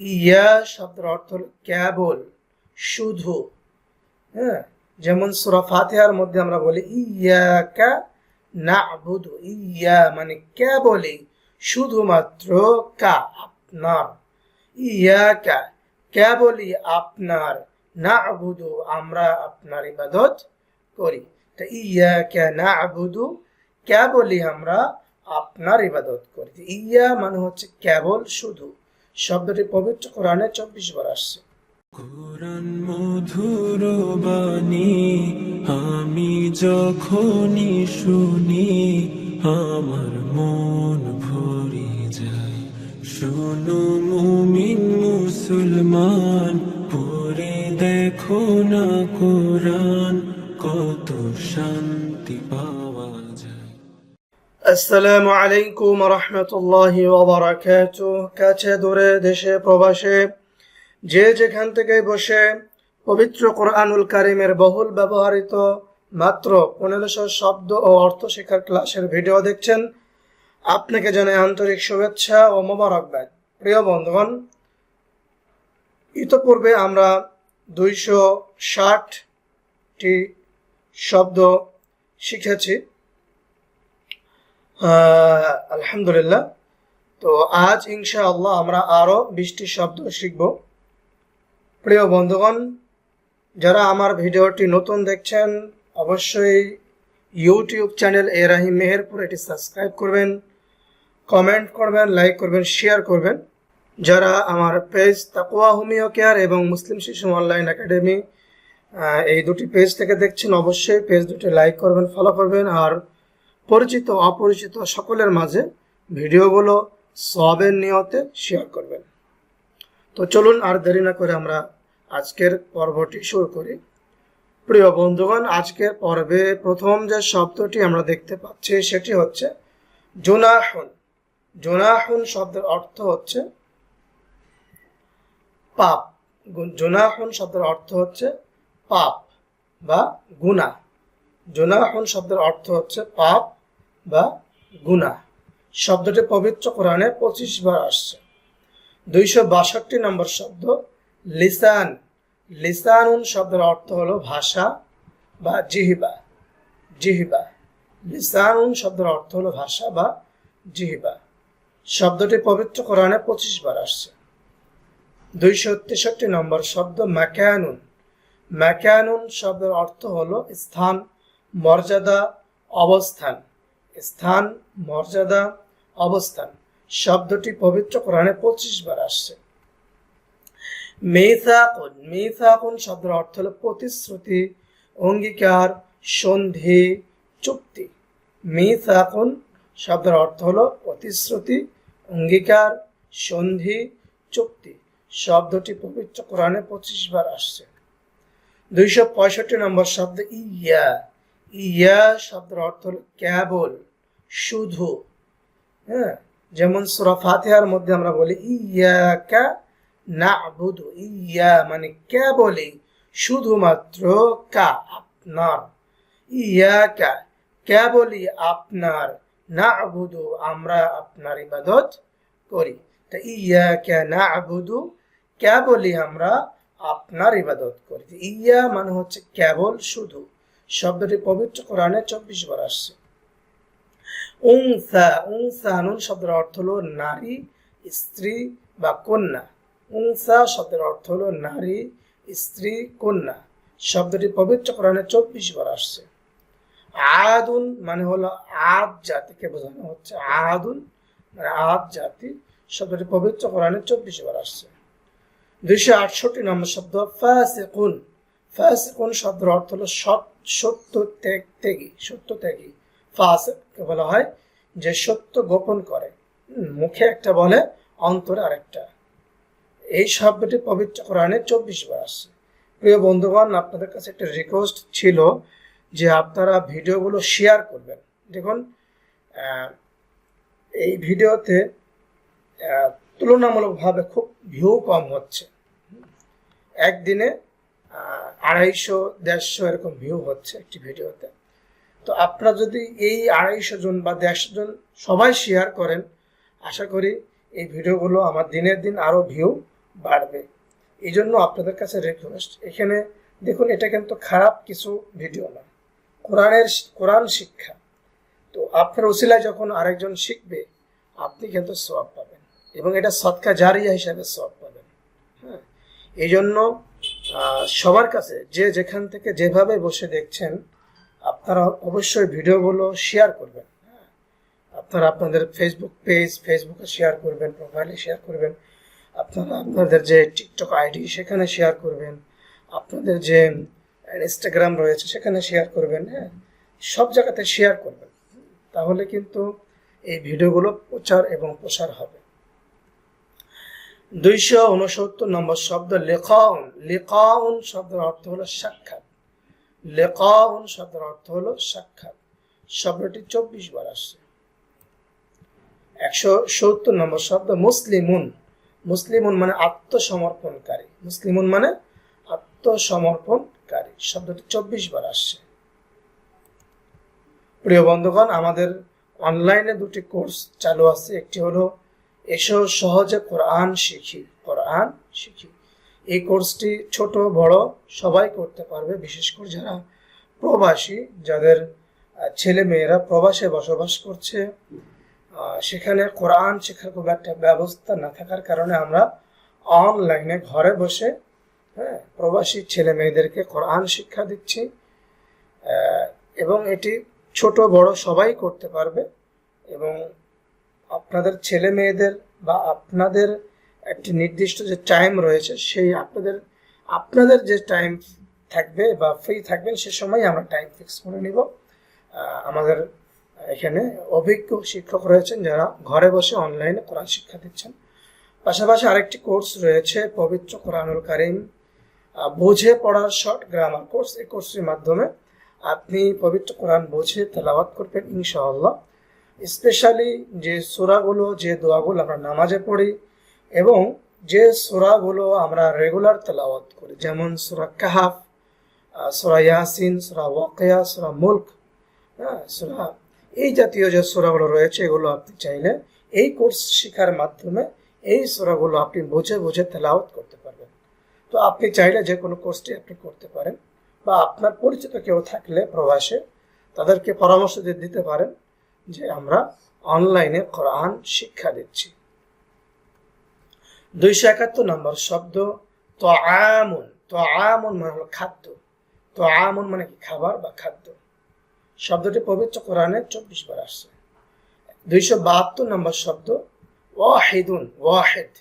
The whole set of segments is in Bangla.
ইয়া শব্দের অর্থ হলো কেবল, শুধু। হ্যাঁ? যেমন সুরা ফাতিহার মধ্যে আমরা বলি, ইয়াকা নাবুদু ইয়া মানে কেবলই, শুধুমাত্র কা আপনার ইয়াকা কেবলই আপনার নাবুদু আমরা আপনার ইবাদত করি তা ইয়াকা নাবুদু কেবলই আমরা আপনার ইবাদত করি ইয়া মানে হচ্ছে কেবল, শুধু। শব্দটি পবিত্র কোরআনে চব্বিশ বার আসছে। কোরআন মধুর বাণী, আমি যখনই শুনি, আমার মন ভরে যায়। শোনো মুমিন মুসলমান, পড়ে দেখো না কোরআন, কত শান্তি যায় আসসালামু আলাইকুম রহমতুল্লাহি ওবরাকাত কাছে, দূরে, দেশে, প্রবাসে, যে যেখান থেকে বসে পবিত্র কোরআনুল কারিমের বহুল ব্যবহৃত মাত্র পনেরোশো শব্দ ও অর্থ শিক্ষার ক্লাসের ভিডিও দেখছেন। আপনাকে জানাই আন্তরিক শুভেচ্ছা ও মোবারকবাদ। প্রিয় বন্ধুগণ, ইতপূর্বে আমরা দুইশো ষাটটি শব্দ শিখেছি। আলহামদুলিল্লাহ। তো আজ ইনশা আল্লাহ আমরা আরও বিশটি শব্দ শিখব। প্রিয় বন্ধুগণ, যারা আমার ভিডিওটি নতুন দেখছেন, অবশ্যই ইউটিউব চ্যানেল এ রাহিম মেহেরপুর এটি সাবস্ক্রাইব করবেন, কমেন্ট করবেন, লাইক করবেন, শেয়ার করবেন। যারা আমার পেজ তাকুয়া হোমিও কেয়ার এবং মুসলিম শিশু অনলাইন একাডেমি এই দুটি পেজ থেকে দেখছেন, অবশ্যই পেজ দুটি লাইক করবেন, ফলো করবেন, আর পরিচিত অপরিচিত সকলের মাঝে ভিডিওগুলো সবের নিয়তে শেয়ার করবেন। তো চলুন আর দেরি না করে আমরা আজকের পর্বটি শুরু করি। প্রিয় বন্ধুগণ, আজকের পর্বে প্রথম যে শব্দটি আমরা দেখতে পাচ্ছি সেটি হচ্ছে জোনাহুন। জোনাহুন শব্দের অর্থ হচ্ছে পাপ। জোনাহুন শব্দের অর্থ হচ্ছে পাপ বা গুনাহ। জোনাহুন শব্দের অর্থ হচ্ছে পাপ বা গুনাহ শব্দটি পবিত্র কোরআনে পঁচিশ বার আসছে। দুইশো বাষট্টি নম্বর শব্দ, লিসান। লিসানুন শব্দের অর্থ হলো ভাষা বা জিহিবা। জিহিবা। লিসানুন শব্দের অর্থ হলো ভাষা বা জিহিবা। শব্দটি পবিত্র কোরআনে পঁচিশ বার আসছে। দুইশো তেষট্টি নম্বর শব্দ ম্যাকানুন ম্যাকানুন শব্দের অর্থ হলো স্থান, মর্যাদা, অবস্থান। স্থান, মর্যাদা, অবস্থান, শব্দটি পবিত্র কোরআনে পঁচিশ বার আসছে। মেথাকুন মেথাকুন শব্দের অর্থ হল প্রতিশ্রুতি, অঙ্গীকার, সন্ধি, চুক্তি। মেথাকুন শব্দের অর্থ হল প্রতিশ্রুতি, অঙ্গীকার, সন্ধি, চুক্তি। শব্দটি পবিত্র কোরআনে পঁচিশ বার আসছে। দুইশো পঁয়ষট্টি নম্বর শব্দ ইয়া। ইয়া শব্দের অর্থ হলো কেবল, শুধু। হ্যাঁ? যেমন সুরা ফাতিহার মধ্যে আমরা বলি, ইয়াকা নাবুদু ইয়া মানে কেবলই, শুধুমাত্র কা আপনার ইয়া ইয়াকা কেবলই আপনার নাবুদু আমরা আপনার ইবাদত করি। তা ইয়াকা নাবুদু কেবলই আমরা আপনার ইবাদত করি। ইয়া মানে হচ্ছে কেবল, শুধু। শব্দটি পবিত্র কোরআনে চব্বিশ বার আসছে। উংসা উংসা নুন শব্দের অর্থ হলো নারী, স্ত্রী বা কন্যা। উংসা শব্দের অর্থ হলো নারী, স্ত্রী, কন্যা। শব্দটি পবিত্র কোরআনে চব্বিশ বার আসছে। আদুন মানে হলো আদ জাতিকে বোঝানো হচ্ছে। আদুন মানে আদ জাতি। শব্দটি পবিত্র কোরআনে চব্বিশ বার আসছে। দুইশো আটষট্টি নম্বর শব্দ ফাসিকুন। ফাসিকুন শব্দের অর্থ হলো সৎ- সত্য ত্যাগ ত্যাগী সত্য ত্যাগী ফাসিককে বলা হয় যে সত্য গোপন করে। মুখে একটা বলে, অন্তরে আরেকটা। এই শব্দটি পবিত্র কোরআনে চব্বিশ বার আসছে। প্রিয় বন্ধুগণ, আপনাদের কাছে একটা রিকোয়েস্ট ছিল যে আপনারা ভিডিওগুলো শেয়ার করবেন। দেখুন এই ভিডিওতে তুলনামূলকভাবে খুব ভিউ কম হচ্ছে। একদিনে আড়াইশো, দেড়শো এরকম ভিউ হচ্ছে একটি ভিডিওতে। তো আপনারা যদি এই আড়াইশো জন বা দেড়শো জন সবাই শেয়ার করেন, আশা করি এই ভিডিওগুলো আমার দিনের দিন আরও ভিউ বাড়বে। এই জন্য আপনাদের কাছে রিকোয়েস্ট এখানে দেখুন, এটা কিন্তু খারাপ কিছু ভিডিও না। কোরআনের কোরআন শিক্ষা। তো আপনার ওসিলায় যখন আরেকজন শিখবে, আপনি কিন্তু সব পাবেন এবং এটা সৎকা জারিয়া হিসাবে সব পাবেন। হ্যাঁ। এই জন্য সবার কাছে যে যেখান থেকে যেভাবে বসে দেখছেন, আপনারা অবশ্যই ভিডিওগুলো শেয়ার করবেন। হ্যাঁ আপনারা আপনাদের ফেসবুক পেজ ফেসবুকে শেয়ার করবেন প্রোফাইলে শেয়ার করবেন। আপনারা আপনাদের যে টিকটক আইডি সেখানে শেয়ার করবেন। আপনাদের যে ইনস্টাগ্রাম রয়েছে সেখানে শেয়ার করবেন। হ্যাঁ সব জায়গাতে শেয়ার করবেন। তাহলে কিন্তু এই ভিডিওগুলো প্রচার এবং প্রসার হবে। দুইশো উনসত্তর নম্বর শব্দ লেখাউন লেখাউন শব্দের অর্থ হলো সাক্ষাৎ। লেখাউন শব্দের অর্থ হলো সাক্ষাৎ। শব্দটি চব্বিশ বার আসছে। একশো সত্তর নম্বর শব্দ মুসলিমুন। মুসলিমুন মানে আত্মসমর্পণকারী। মুসলিমুন মানে আত্মসমর্পণকারী। শব্দটি চব্বিশ বার আসছে। প্রিয় বন্ধুগণ, আমাদের অনলাইনে দুটি কোর্স চালু আছে। একটি হলো এসো সহজে কোরআন শিখি কোরআন শিখি। এই কোর্সটি ছোট, বড় সবাই করতে পারবে, বিশেষ করে যারা প্রবাসী, যাদের ছেলে মেয়েরা প্রবাসে বসবাস করছে সেখানে কোরআন শেখার খুব একটা ব্যবস্থা না থাকার কারণে আমরা অনলাইনে ঘরে বসে হ্যাঁ প্রবাসী ছেলে মেয়েদেরকে কোরআন শিক্ষা দিচ্ছি এবং এটি ছোট, বড় সবাই করতে পারবে, এবং আপনাদের ছেলে মেয়েদের বা আপনাদের একটি নির্দিষ্ট যে টাইম রয়েছে, সেই আপনাদের আপনাদের যে টাইম থাকবে বা ফ্রি থাকবেন, সে সময় আমরা টাইম ফিক্স করে নিব। আমাদের এখানে অভিজ্ঞ শিক্ষক রয়েছেন যারা ঘরে বসে অনলাইনে কোরআন শিক্ষা দিচ্ছেন। পাশাপাশি আরেকটি কোর্স রয়েছে, পবিত্র কোরআনুল কারিম। বুঝে পড়ার শর্ট গ্রামার কোর্স এই কোর্সের মাধ্যমে আপনি পবিত্র কোরআন বুঝে তেলাওয়াত করবেন, ইনশাআল্লাহ। স্পেশালি যে সোরাগুলো, যে দোয়াগুলো আমরা নামাজে পড়ি এবং যে সোরাগুলো আমরা রেগুলার তেলাওয়াত করি, যেমন সুরা কাহাফ সুরা ইয়াসিন, সুরা ওয়াকিয়া, সুরা মুল্ক হ্যাঁ সুরা এই জাতীয় যে সোরাগুলো রয়েছে, এগুলো আপনি চাইলে এই কোর্স শেখার মাধ্যমে এই সোরাগুলো আপনি বুঝে বুঝে তেলাওয়াত করতে পারবেন। তো আপনি চাইলে যে কোনো কোর্সটি আপনি করতে পারেন বা আপনার পরিচিত কেউ থাকলে প্রবাসে তাদেরকে পরামর্শ দিতে পারেন। যে আমরা অনলাইনে কোরআন শিক্ষা দিচ্ছি। দুইশো একাত্তর নম্বর শব্দ তো আমন তো আমন মানে হলো খাদ্য। তো আমন মানে কি? খাবার বা খাদ্য। শব্দটি পবিত্র কোরআনে চব্বিশ বার আসছে। দুইশো বাহাত্তর নম্বর শব্দ ওয়াহিদুন, ওয়াহেদ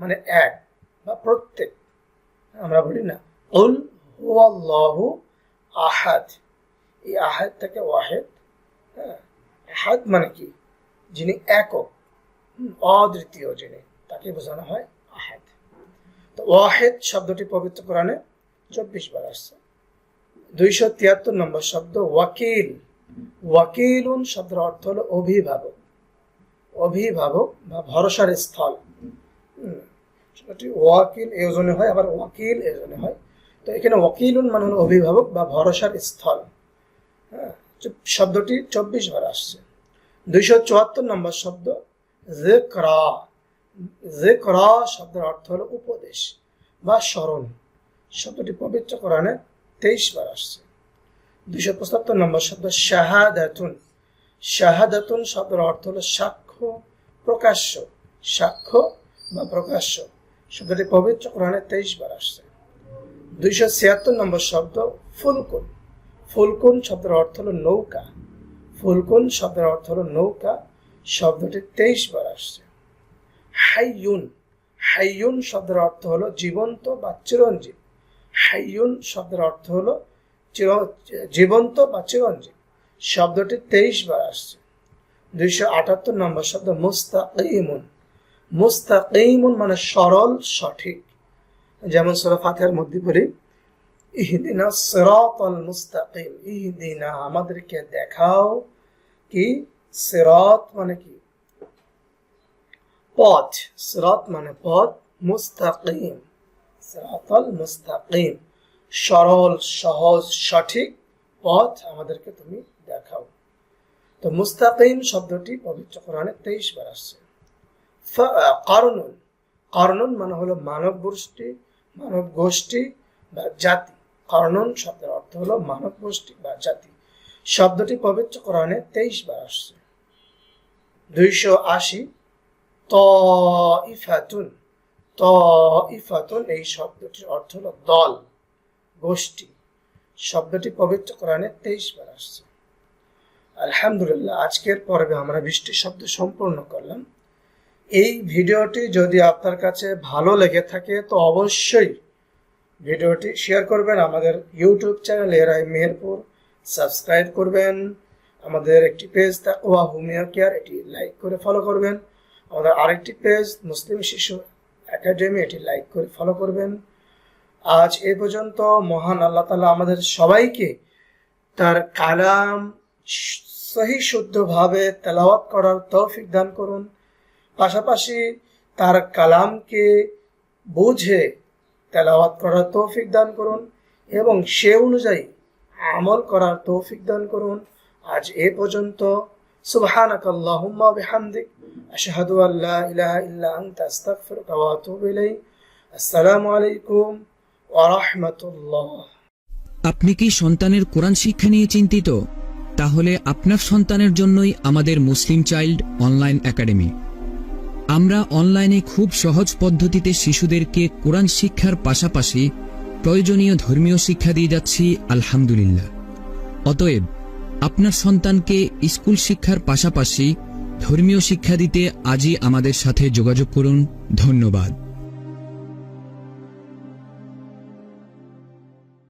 মানে এক বা প্রত্যেক। আমরা বলি না, উল হুয়াল্লাহু আহাদ। এই আহাদ থেকে ওয়াহেদ হ্যাঁ। আহাদ মানে কি? যিনি একক অদ্বিতীয় যিনি তাকে বোঝানো হয় আহেদ। তো ওয়াহেদ শব্দটি পবিত্র কোরআনে চব্বিশ বার আসছে। দুইশো তিয়াত্তর নম্বর শব্দ ওয়াকিল। ওয়াকিলুন শব্দের অর্থ হলো অভিভাবক। অভিভাবক বা ভরসার স্থল। ওয়াকিল এই ওজনে হয়, আবার ওয়াকিল এই ওজনে হয়। তো এখানে ওয়াকিলুন মানে হলো অভিভাবক বা ভরসার স্থল। হ্যাঁ শব্দটি চব্বিশ বার আসছে। দুইশো চুয়াত্তর নম্বর শব্দ জেকরা। জেকরা শব্দের অর্থ হলো উপদেশ বা স্মরণ। শব্দটি পবিত্র কোরআনে তেইশ বার আসছে। দুইশো পঁচাত্তর নম্বর শব্দ শাহাদাতুন। শাহাদাতুন শব্দের অর্থ হলো সাক্ষ্য, প্রকাশ্য। সাক্ষ্য বা প্রকাশ্য। শব্দটি পবিত্র কোরআনে তেইশ বার আসছে। দুইশো ছিয়াত্তর নম্বর শব্দ ফুলকুন। ফুলকুন শব্দের অর্থ হলো নৌকা। ফুলকুন শব্দের অর্থ হলো নৌকা। শব্দটি তেইশ বার আসছে। হাইয়ুন। হাইয়ুন শব্দের অর্থ হলো জীবন্ত বা চিরঞ্জীব। হাইয়ুন শব্দের অর্থ হলো চির, জীবন্ত বা চিরঞ্জীব। শব্দটি তেইশ বার আসছে। দুইশো আটাত্তর নম্বর শব্দ মুস্তাকিমুন। মুস্তাকিমুন মানে সরল, সঠিক। যেমন সুরা ফাতেহার মধ্যে বলি ইহদিনা সিরাতাল মুস্তাকিম, ইহদিনা আমাদেরকে দেখাও কি? সিরাত মানে কি? পথ। সিরাত মানে পথ মুস্তাকিম। সিরাতাল মুস্তাকিম। সরল, সহজ, সঠিক পথ আমাদেরকে তুমি দেখাও। তো মুস্তাকিম শব্দটি পবিত্র কোরআনে তেইশ বার আসছে। কারণুন কর্ণন মানে হলো মানব গোষ্ঠী মানব গোষ্ঠী বা জাতি। কর্ণন শব্দের অর্থ হলো মানব গোষ্ঠী বা জাতি। শব্দটি পবিত্র কোরআনে তেইশ বার আসছে। দুইশো আশি ত ইফাতুন ত ইফাতুন এই শব্দটির অর্থ হলো দল, গোষ্ঠী। শব্দটি পবিত্র কোরআনে তেইশ বার আসছে। আলহামদুলিল্লাহ, আজকের পর্বে আমরা বৃষ্টি শব্দ সম্পূর্ণ করলাম। এই ভিডিওটি যদি আপনার কাছে ভালো লেগে থাকে, তো অবশ্যই ভিডিওটি শেয়ার করবেন। আমাদের ইউটিউব চ্যানেল এরাই মেহেরপুর। সাবস্ক্রাইব করবেন। আমাদের একটি পেজ তাকওয়া হোমিও কেয়ার এটি লাইক করে ফলো করবেন। আমাদের আরেকটি পেজ মুসলিম শিশু একাডেমি এটি লাইক করে ফলো করবেন। আজ এ পর্যন্ত মহান আল্লাহ তালা আমাদের সবাইকে তার কালাম সহি শুদ্ধভাবে তেলাওয়াত করার তৌফিক দান করুন। পাশাপাশি তার কালামকে বুঝে তেলাওয়াত করার তৌফিক দান করুন এবং সে অনুযায়ী আমল করার তৌফিক দান করুন। আজ এ পর্যন্ত। আপনি কি সন্তানের কোরআন শিক্ষা নিয়ে চিন্তিত? তাহলে আপনার সন্তানের জন্যই আমাদের মুসলিম চাইল্ড অনলাইন একাডেমি। আমরা অনলাইনে খুব সহজ পদ্ধতিতে শিশুদেরকে কোরআন শিক্ষার পাশাপাশি প্রয়োজনীয় ধর্মীয় শিক্ষা দিয়ে যাচ্ছি, আলহামদুলিল্লাহ। অতএব, আপনার সন্তানকে স্কুল শিক্ষার পাশাপাশি ধর্মীয় শিক্ষা দিতে আজই আমাদের সাথে যোগাযোগ করুন। ধন্যবাদ।